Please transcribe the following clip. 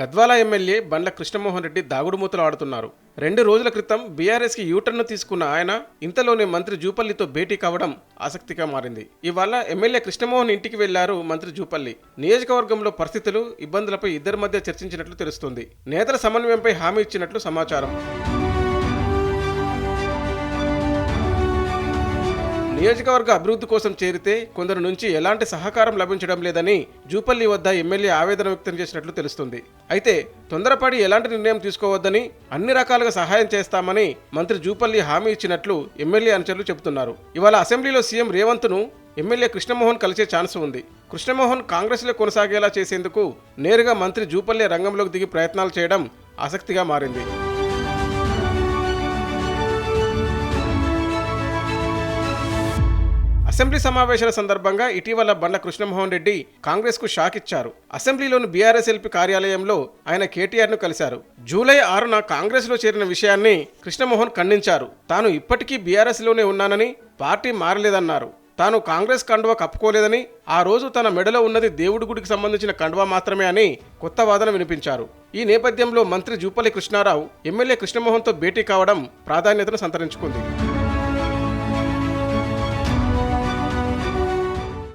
Gadwal MLA Bandla Krishnamohan Reddy దాగుడుమూతలు ఆడుతున్నారు. రెండు రోజుల క్రితం బీఆర్ఎస్కి యూటర్న్ తీసుకున్న ఆయన ఇంతలోనే మంత్రి జూపల్లితో భేటీ కావడం ఆసక్తిగా మారింది. ఇవాళ ఎమ్మెల్యే కృష్ణమోహన్ ఇంటికి వెళ్ళారు మంత్రి జూపల్లి. నియోజకవర్గంలో పరిస్థితులు ఇబ్బందులపై ఇద్దరి మధ్య చర్చించినట్లు తెలుస్తుంది. నేతల సమన్వయంపై హామీ ఇచ్చినట్లు సమాచారం. నియోజకవర్గ అభివృద్ధి కోసం చేరితే కొందరు నుంచి ఎలాంటి సహకారం లభించడం లేదని జూపల్లి వద్ద ఎమ్మెల్యే ఆవేదన వ్యక్తం చేసినట్లు తెలుస్తుంది. అయితే తొందరపడి ఎలాంటి నిర్ణయం తీసుకోవద్దని అన్ని రకాలుగా సహాయం చేస్తామని మంత్రి జూపల్లి హామీ ఇచ్చినట్లు ఎమ్మెల్యే అనుచరులు చెబుతున్నారు. ఇవాళ అసెంబ్లీలో సీఎం రేవంత్ను ఎమ్మెల్యే కృష్ణమోహన్ కలిసే ఛాన్స్ ఉంది. కృష్ణమోహన్ కాంగ్రెస్లో కొనసాగేలా చేసేందుకు నేరుగా మంత్రి జూపల్లి రంగంలోకి దిగి ప్రయత్నాలు చేయడం ఆసక్తిగా మారింది. అసెంబ్లీ సమావేశాల సందర్భంగా ఇటీవల బండ్ల కృష్ణమోహన్ రెడ్డి కాంగ్రెస్కు షాక్ ఇచ్చారు. అసెంబ్లీలోని బీఆర్ఎస్ ఎల్పి కార్యాలయంలో ఆయన కేటీఆర్ను కలిశారు. జూలై ఆరున కాంగ్రెస్లో చేరిన విషయాన్ని కృష్ణమోహన్ ఖండించారు. తాను ఇప్పటికీ బీఆర్ఎస్లోనే ఉన్నానని పార్టీ మారలేదన్నారు. తాను కాంగ్రెస్ కండువా కప్పుకోలేదని ఆ రోజు తన మెడలో ఉన్నది దేవుడి గుడికి సంబంధించిన కండువా మాత్రమే అని కొత్త వాదన వినిపించారు. ఈ నేపథ్యంలో మంత్రి జూపల్లి కృష్ణారావు ఎమ్మెల్యే కృష్ణమోహన్తో భేటీ కావడం ప్రాధాన్యతను సంతరించుకుంది.